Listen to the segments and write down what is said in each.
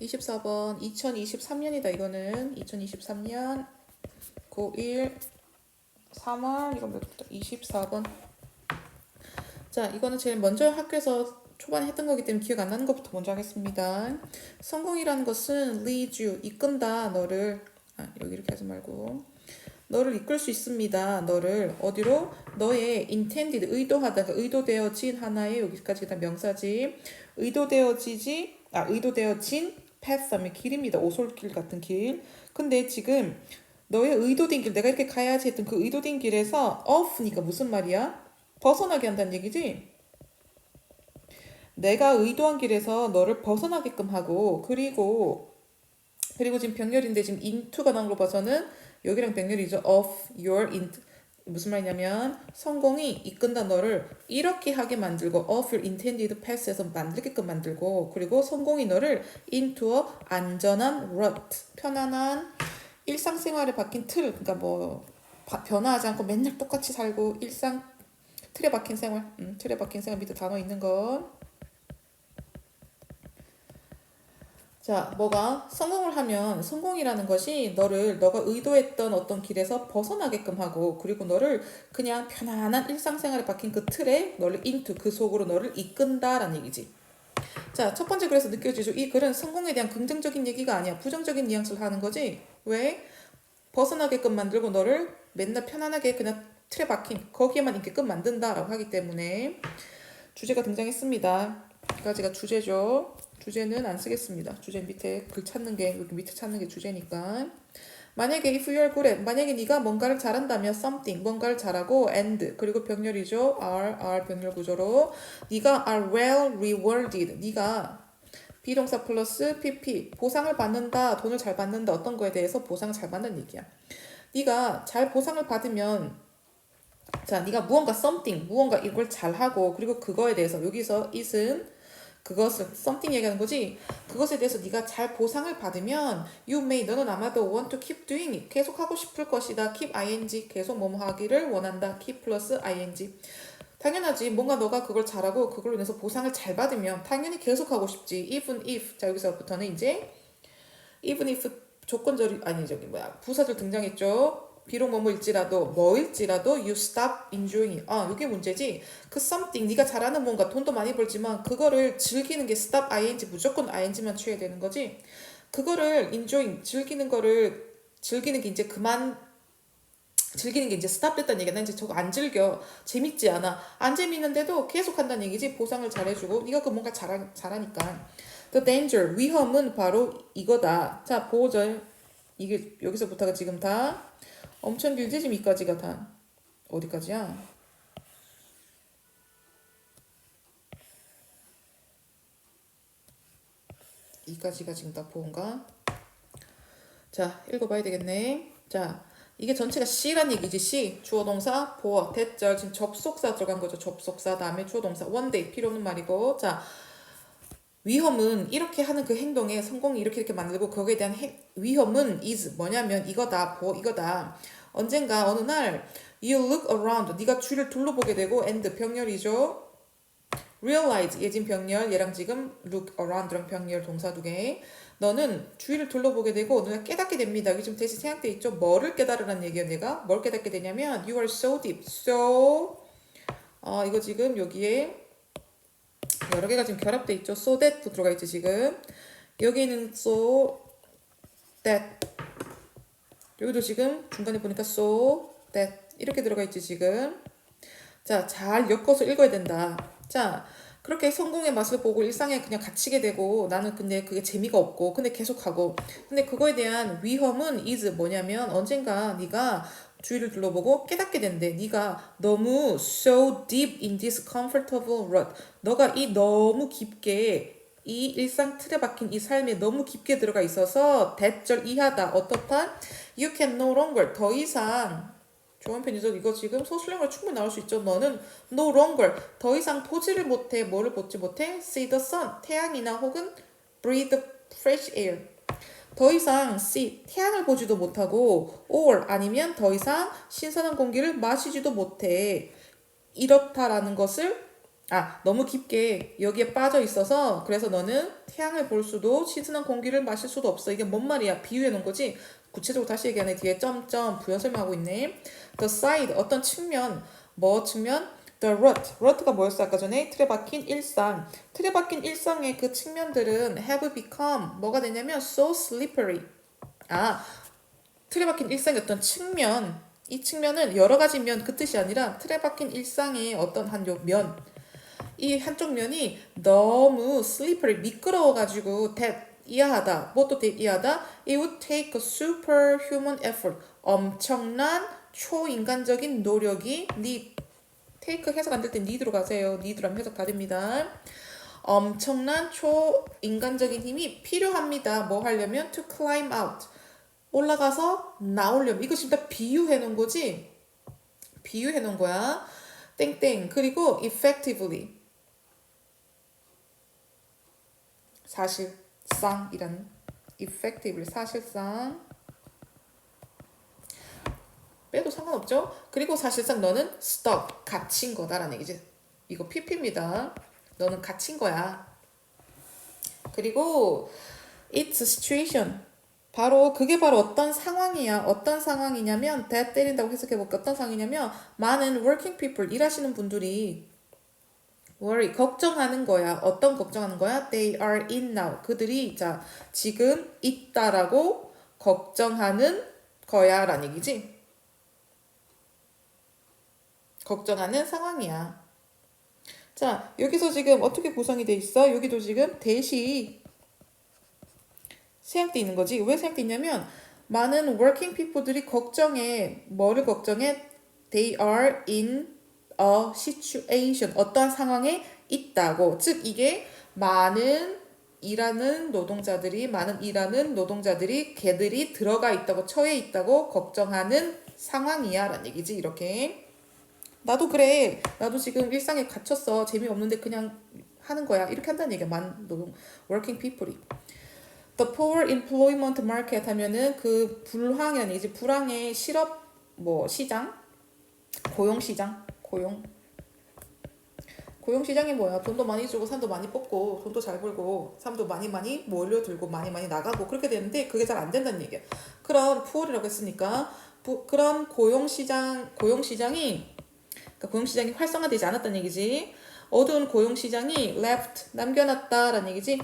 24번 2023년이다 이거는. 2023년 고1 3월 이거 몇 24번. 자 이거는 제일 먼저 학교에서 초반에 했던 거기 때문에 기억 안 나는 것부터 먼저 하겠습니다. 성공이라는 것은 lead you 이끈다 너를. 아 여기 이렇게 하지 말고. 너를 이끌 수 있습니다. 너를. 어디로? 너의 intended 의도하다 그러니까 의도되어진 하나의 여기까지 다 명사지. 의도되어지지 아 의도되어진 path 하면 길입니다. 오솔길 같은 길. 근데 지금 너의 의도된 길 내가 이렇게 가야지 했던 그 의도된 길에서 off니까 무슨 말이야? 벗어나게 한다는 얘기지. 내가 의도한 길에서 너를 벗어나게끔 하고 그리고 그리고 지금 병렬인데 지금 into가 나온 거 봐서는 여기랑 병렬이죠. of your int 무슨 말이냐면 성공이 이끈다 너를 이렇게 하게 만들고 of your intended path에서 만들게끔 만들고 그리고 성공이 너를 into a 안전한 rut 편안한 일상생활에 박힌 틀 그러니까 뭐 바- 변화하지 않고 맨날 똑같이 살고 일상 틀에 박힌 생활 음, 틀에 박힌 생활 밑에 단어 있는 건 자, 뭐가 성공을 하면 성공이라는 것이 너를 너가 의도했던 어떤 길에서 벗어나게끔 하고 그리고 너를 그냥 편안한 일상생활에 박힌 그 틀에 너를 into 그 속으로 너를 이끈다라는 얘기지. 자, 첫 번째 글에서 느껴지죠. 이 글은 성공에 대한 긍정적인 얘기가 아니야. 부정적인 뉘앙스를 하는 거지. 왜? 벗어나게끔 만들고 너를 맨날 편안하게 그냥 틀에 박힌 거기에만 있게끔 만든다라고 하기 때문에 주제가 등장했습니다. 여기까지가 주제죠. 주제는 안 쓰겠습니다. 주제 밑에 글 찾는 게 여기 밑에 찾는 게 주제니까. 만약에 if you are good at 만약에 네가 뭔가를 잘한다면 something 뭔가를 잘하고 and 그리고 병렬이죠. are are 병렬 구조로 네가 are well rewarded 네가 비동사 플러스 pp 보상을 받는다 돈을 잘 받는다 어떤 거에 대해서 보상을 잘 받는 얘기야. 네가 잘 보상을 받으면 자 네가 무언가 something 무언가 이걸 잘하고 그리고 그거에 대해서 여기서 it은 그것을 something 얘기하는 거지. 그것에 대해서 네가 잘 보상을 받으면 you may 너는 아마도 want to keep doing it 계속 하고 싶을 것이다. keep ing 계속 뭐뭐 하기를 원한다. keep 플러스 ing 당연하지. 뭔가 너가 그걸 잘하고 그걸로 인해서 보상을 잘 받으면 당연히 계속 하고 싶지. even if 자 여기서부터는 이제 even if 조건절이 아니 저기 뭐야 부사절 등장했죠. 비록 뭐뭐일지라도 뭐일지라도 you stop enjoying. 아 이게 문제지. 그 something 네가 잘하는 뭔가 돈도 많이 벌지만 그거를 즐기는 게 stop ing 무조건 ing만 취해야 되는 거지. 그거를 enjoying 즐기는 거를 즐기는 게 이제 그만 즐기는 게 이제 스탑 됐다는 얘기야. 난 이제 저거 안 즐겨. 재밌지 않아. 안 재밌는데도 계속 한다는 얘기지. 보상을 잘해주고. 네가 그 뭔가 잘하, 잘하니까. The danger, 위험은 바로 이거다. 자, 보호절. 이게 여기서부터가 지금 다 엄청 길지? 지금 이까지가 다. 어디까지야? 이까지가 지금 다 보호인가? 자, 읽어봐야 되겠네. 자, 이게 전체가 C란 얘기지. C. 주어 동사, 보어, 대절. 지금 접속사 들어간 거죠. 접속사. 다음에 주어 동사. 원데이. 필요 없는 말이고. 자, 위험은 이렇게 하는 그 행동에 성공이 이렇게 이렇게 만들고 거기에 대한 해, 위험은 is 뭐냐면 이거다. 보어 이거다. 언젠가 어느 날 you look around. 네가 주위를 둘러보게 되고 and 병렬이죠. realize 예진 병렬 얘랑 지금 look around랑 병렬 동사 두 개. 너는 주위를 둘러보게 되고 너는 깨닫게 됩니다. 여기 지금 대신 생략돼 있죠. 뭐를 깨달으라는 얘기야 내가. 뭘 깨닫게 되냐면 you are so deep, so 어 이거 지금 여기에 여러 개가 지금 결합돼 있죠. so that도 들어가 있지 지금. 여기는 so that 여기도 지금 중간에 보니까 so that 이렇게 들어가 있지 지금. 자, 잘 엮어서 읽어야 된다. 자, 그렇게 성공의 맛을 보고 일상에 그냥 갇히게 되고 나는 근데 그게 재미가 없고 근데 계속하고 근데 그거에 대한 위험은 is 뭐냐면 언젠가 네가 주위를 둘러보고 깨닫게 된대. 네가 너무 so deep in this comfortable rut. 너가 이 너무 깊게 이 일상 틀에 박힌 이 삶에 너무 깊게 들어가 있어서 대절 이하다. 어떻다? You can no longer 더 이상 좋은 편이죠. 이거 지금 소수령으로 충분히 나올 수 있죠. 너는 no longer 더 이상 보지를 못해. 뭐를 보지 못해? See the sun 태양이나 혹은 breathe fresh air 더 이상 see 태양을 보지도 못하고 or 아니면 더 이상 신선한 공기를 마시지도 못해. 이렇다라는 것을 아, 너무 깊게 여기에 빠져 있어서 그래서 너는 태양을 볼 수도 신선한 공기를 마실 수도 없어. 이게 뭔 말이야? 비유해 놓은 거지. 구체적으로 다시 얘기하네. 뒤에 점점 부연 설명하고 있네. The side 어떤 측면 뭐 측면? The rut. rut가 뭐였어 아까 전에? 틀에 박힌 일상. 틀에 박힌 일상의 그 측면들은 have become 뭐가 되냐면 so slippery. 아, 틀에 박힌 일상의 어떤 측면. 이 측면은 여러 가지 면 그 뜻이 아니라 틀에 박힌 일상의 어떤 한 요 면. 이 한쪽 면이 너무 slippery 미끄러워가지고 that 이하하다 뭐또 that 이하다 it would take a superhuman effort. 엄청난 초인간적인 노력이 need take 해석 안 될 때 need로 가세요. need로 해석 다 됩니다. 엄청난 초인간적인 힘이 필요합니다. 뭐 하려면 to climb out. 올라가서 나오려면. 이거 지금 다 비유해 놓은 거지? 비유해 놓은 거야. 땡땡. 그리고 effectively 사실상이라는 effectively 사실상 빼도 상관없죠. 그리고 사실상 너는 stuck 갇힌 거다라는 얘기지. 이거 PP입니다. 너는 갇힌 거야. 그리고 it's situation. 바로 그게 바로 어떤 상황이야. 어떤 상황이냐면 대 때린다고 해석해 볼게. 어떤 상황이냐면 많은 working people 일하시는 분들이 worry 걱정하는 거야. 어떤 걱정하는 거야? They are in now. 그들이 자 지금 있다라고 걱정하는 거야라는 얘기지. 걱정하는 상황이야. 자 여기서 지금 어떻게 구성이 돼 있어? 여기도 지금 대시 생략돼 있는 거지. 왜 생략돼 있냐면 많은 working people들이 걱정해 뭐를 걱정해? They are in a situation 어떠한 상황에 있다고. 즉 이게 많은 일하는 노동자들이 많은 일하는 노동자들이 걔들이 들어가 있다고 처해 있다고 걱정하는 상황이야 라는 얘기지 이렇게. 나도 그래. 나도 지금 일상에 갇혔어. 재미없는데 그냥 하는 거야. 이렇게 한다는 얘기야 많은 노동 working people이. The poor employment market 하면은 그 불황이라는 얘기지. 불황의 실업 뭐 시장? 고용 시장 고용 고용 시장이 뭐야? 돈도 많이 주고 산도 많이 뽑고 돈도 잘 벌고 사람도 많이 많이 몰려들고 많이 많이 나가고 그렇게 되는데 그게 잘 안 된다는 얘기야. 그런 푸어이라고 했으니까 부, 그런 고용 시장 고용 시장이 그러니까 고용 시장이 활성화되지 않았다는 얘기지. 어두운 고용 시장이 left 남겨놨다라는 얘기지.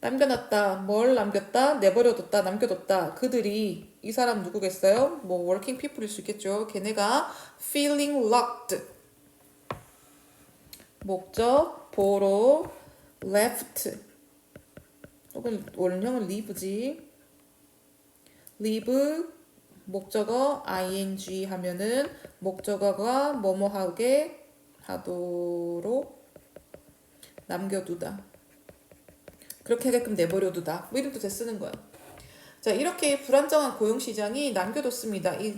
남겨놨다. 뭘 남겼다? 내버려뒀다. 남겨뒀다. 그들이 이 사람 누구겠어요? 뭐 working people일 수 있겠죠. 걔네가 feeling locked. 목적 보로 left. 혹은 원형은 leave지. leave 목적어 ing 하면은 목적어가 뭐뭐 하게 하도록 남겨두다. 그렇게 하게끔 내버려두다. 뭐 이런 뜻에 쓰는 거야. 자, 이렇게 불안정한 고용 시장이 남겨뒀습니다. 이,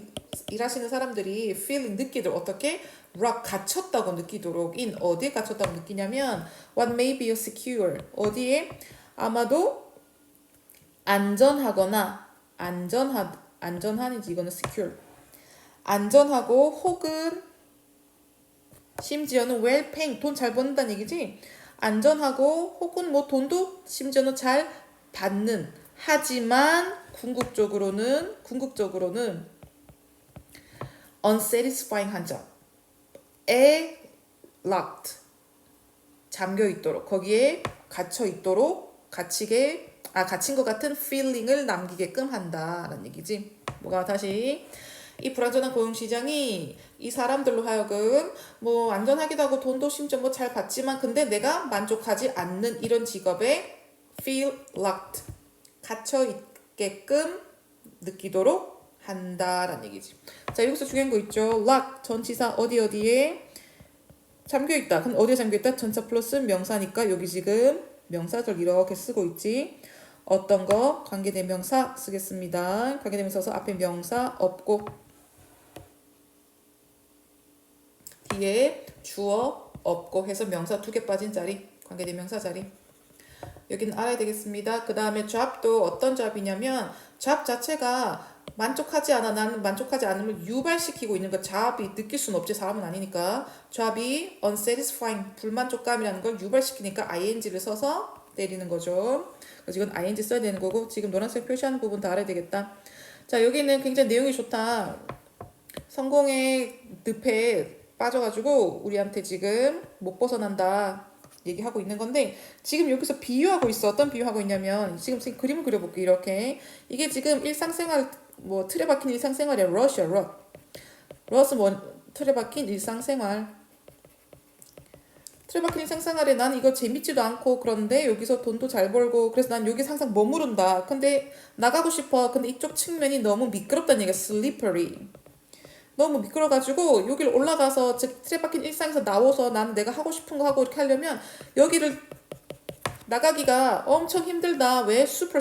일하시는 사람들이 feeling 느끼도록 어떻게? rock 갇혔다고 느끼도록 in 어디에 갇혔다고 느끼냐면 what may be secure 어디에? 아마도 안전하거나 안전하 안전한인지 이거는 secure. 안전하고 혹은 심지어는 well paying 돈 잘 버는다는 얘기지? 안전하고 혹은 뭐 돈도 심지어는 잘 받는 하지만 궁극적으로는 궁극적으로는 unsatisfying 한 점에 locked. 잠겨 있도록 거기에 갇혀 있도록 갇히게 아 갇힌 것 같은 feeling을 남기게끔 한다라는 얘기지. 뭐가 다시? 이 불안전한 고용 시장이 이 사람들로 하여금 뭐 안전하기도 하고 돈도 심지어 뭐 잘 받지만 근데 내가 만족하지 않는 이런 직업에 feel locked 갇혀 있게끔 느끼도록 한다라는 얘기지. 자 여기서 중요한 거 있죠. lock 전치사 어디 어디에 잠겨 있다. 그럼 어디에 잠겨 있다? 전차 플러스 명사니까 여기 지금 명사절 이렇게 쓰고 있지. 어떤 거 관계대명사 쓰겠습니다. 관계대명사 서 앞에 명사 없고 뒤에 주어 없고 해서 명사 두 개 빠진 자리 관계대명사 자리 여기는 알아야 되겠습니다. 그 다음에 잡도 어떤 잡이냐면 잡 자체가 만족하지 않아. 나는 만족하지 않음을 유발시키고 있는 거. 잡이 느낄 수는 없지. 사람은 아니니까. 잡이 unsatisfying 불만족감이라는 걸 유발시키니까 ing를 써서 때리는 거죠. 그래서 이건 ing 써야 되는 거고 지금 노란색 표시하는 부분 다 알아야 되겠다. 자 여기는 굉장히 내용이 좋다. 성공의 늪에 빠져가지고 우리한테 지금 못 벗어난다 얘기하고 있는 건데 지금 여기서 비유하고 있어. 어떤 비유하고 있냐면 지금 생- 그림을 그려볼게 이렇게. 이게 지금 일상생활 뭐 틀에 박힌 일상생활이야. 러시아 러 러스 뭐 틀에 박힌 일상생활. 틀에 박힌 일상생활에 난 이거 재밌지도 않고 그런데 여기서 돈도 잘 벌고 그래서 난 여기서 항상 머무른다. 근데 나가고 싶어. 근데 이쪽 측면이 너무 미끄럽다는 얘기야. Slippery 너무 미끄러가지고 여기를 올라가서 즉 틀에 박힌 일상에서 나와서 나는 내가 하고 싶은 거 하고 이렇게 하려면 여기를 나가기가 엄청 힘들다. 왜? 슈퍼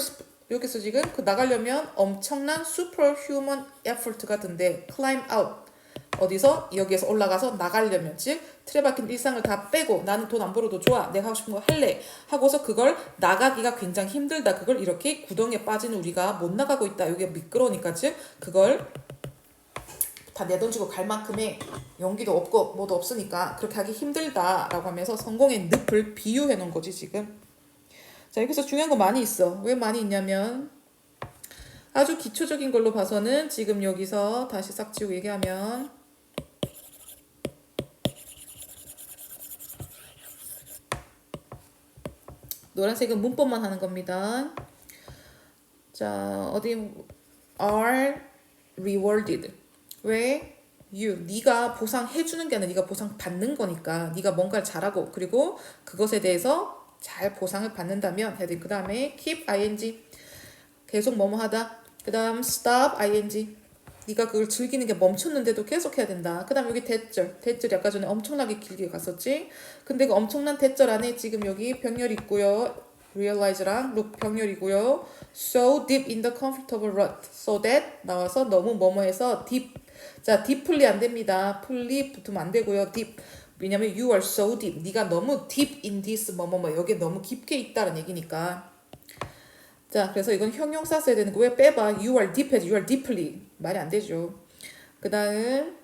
여기서 지금 그 나가려면 엄청난 슈퍼 휴먼 에포트가 든대. climb out. 어디서? 여기에서 올라가서 나가려면. 즉 박힌 일상을 다 빼고 나는 돈 안 벌어도 좋아. 내가 하고 싶은 거 할래. 하고서 그걸 나가기가 굉장히 힘들다. 그걸 이렇게 구덩이에 빠지는 우리가 못 나가고 있다. 여기가 미끄러우니까. 즉 그걸 다 내던지고 갈 만큼의 용기도 없고 뭐도 없으니까 그렇게 하기 힘들다라고 하면서 성공의 늪을 비유해 놓은 거지 지금. 자 여기서 중요한 거 많이 있어. 왜 많이 있냐면 아주 기초적인 걸로 봐서는 지금 여기서 다시 싹 지우고 얘기하면 노란색은 문법만 하는 겁니다. 자 어디 are rewarded 왜 you 네가 보상해 주는 게 아니라 네가 보상 받는 거니까 네가 뭔가를 잘하고 그리고 그것에 대해서 잘 보상을 받는다면 돼. 그다음에 keep ing 계속 뭐뭐 하다. 그다음 stop ing 네가 그걸 즐기는 게 멈췄는데도 계속 해야 된다. 그다음 여기 대절. 대절이 아까 전에 엄청나게 길게 갔었지. 근데 그 엄청난 대절 안에 지금 여기 병렬 있고요. realize랑 look 병렬이고요. so deep in the comfortable rut. so that 나와서 너무 뭐뭐해서 deep 자, deeply 안 됩니다. fully 붙으면 안 되고요. deep. 왜냐면 you are so deep. 네가 너무 deep in this 뭐뭐뭐 여기에 너무 깊게 있다는 얘기니까. 자, 그래서 이건 형용사 써야 되는 거왜 빼봐. you are deep 해야지. you are deeply. 말이 안 되죠. 그 다음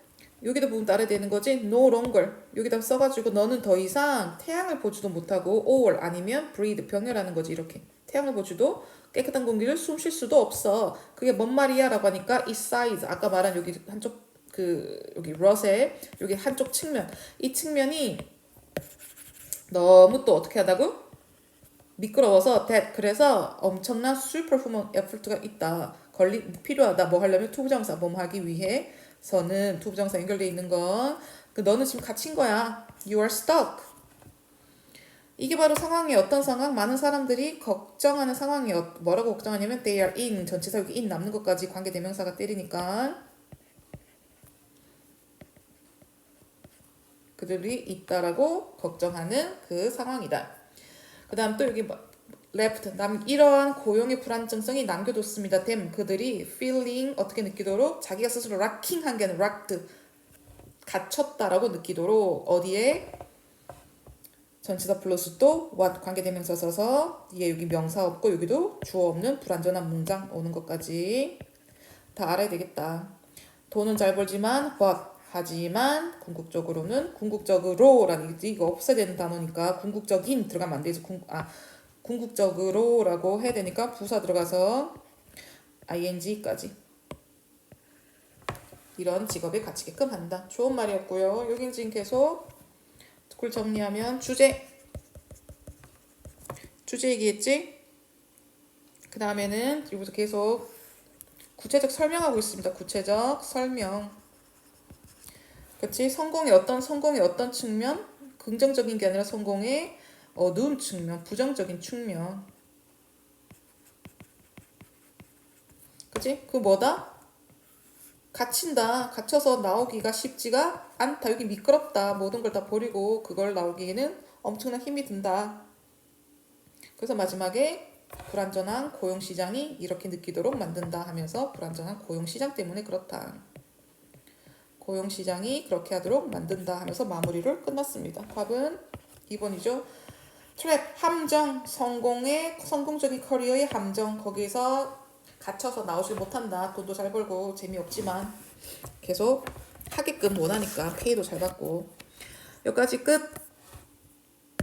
여기도 부분 따라야 되는 거지. no longer. 여기다 써가지고 너는 더 이상 태양을 보지도 못하고 or 아니면 breathe 병렬하는 거지 이렇게. 태양을 보지도 깨끗한 공기를 숨 쉴 수도 없어. 그게 뭔 말이야? 라고 하니까 이 사이즈 아까 말한 여기 한쪽 그 여기 러세 여기 한쪽 측면. 이 측면이 너무 또 어떻게 하다고? 미끄러워서 that 그래서 엄청난 슈퍼후먼 에포트가 있다. 걸리 필요하다. 뭐 하려면 투부정사 뭐 하기 위해서는 투부정사 연결돼 있는 건 그 너는 지금 갇힌 거야. You are stuck. 이게 바로 상황이 어떤 상황? 많은 사람들이 걱정하는 상황이 어- 뭐라고 걱정하냐면 they are in 전치사 여기 in 남는 것까지 관계 대명사가 때리니까 그들이 있다라고 걱정하는 그 상황이다. 그 다음 또 여기 뭐, left 남 이러한 고용의 불안정성이 남겨뒀습니다. them 그들이 feeling 어떻게 느끼도록 자기가 스스로 락킹한 게 아니라 locked 갇혔다라고 느끼도록 어디에 전치사 플러스 또 what 관계대명사 써서 뒤에 여기 명사 없고 여기도 주어 없는 불완전한 문장 오는 것까지 다 알아야 되겠다. 돈은 잘 벌지만 but 하지만 궁극적으로는 궁극적으로라는 게 이거 없애야 되는 단어니까 궁극적인 들어가면 안 되지. 궁, 아 궁극적으로라고 해야 되니까 부사 들어가서 ing까지 이런 직업에 갇히게끔 한다. 좋은 말이었고요. 여긴 지금 계속 그걸 정리하면 주제 주제 얘기했지? 그 다음에는 여기서 계속 구체적 설명하고 있습니다. 구체적 설명. 그치? 성공의 어떤 성공의 어떤 측면? 긍정적인 게 아니라 성공의 어두운 측면, 부정적인 측면. 그치? 그 뭐다? 갇힌다. 갇혀서 나오기가 쉽지가 않다. 여기 미끄럽다. 모든 걸 다 버리고 그걸 나오기에는 엄청난 힘이 든다. 그래서 마지막에 불안전한 고용시장이 이렇게 느끼도록 만든다 하면서 불안전한 고용시장 때문에 그렇다. 고용시장이 그렇게 하도록 만든다 하면서 마무리를 끝났습니다. 답은 2번이죠. 트랩 함정 성공의 성공적인 커리어의 함정 거기서 갇혀서 나오질 못한다. 돈도 잘 벌고 재미없지만 계속 하게끔 원하니까 페이도 잘 받고 여기까지 끝.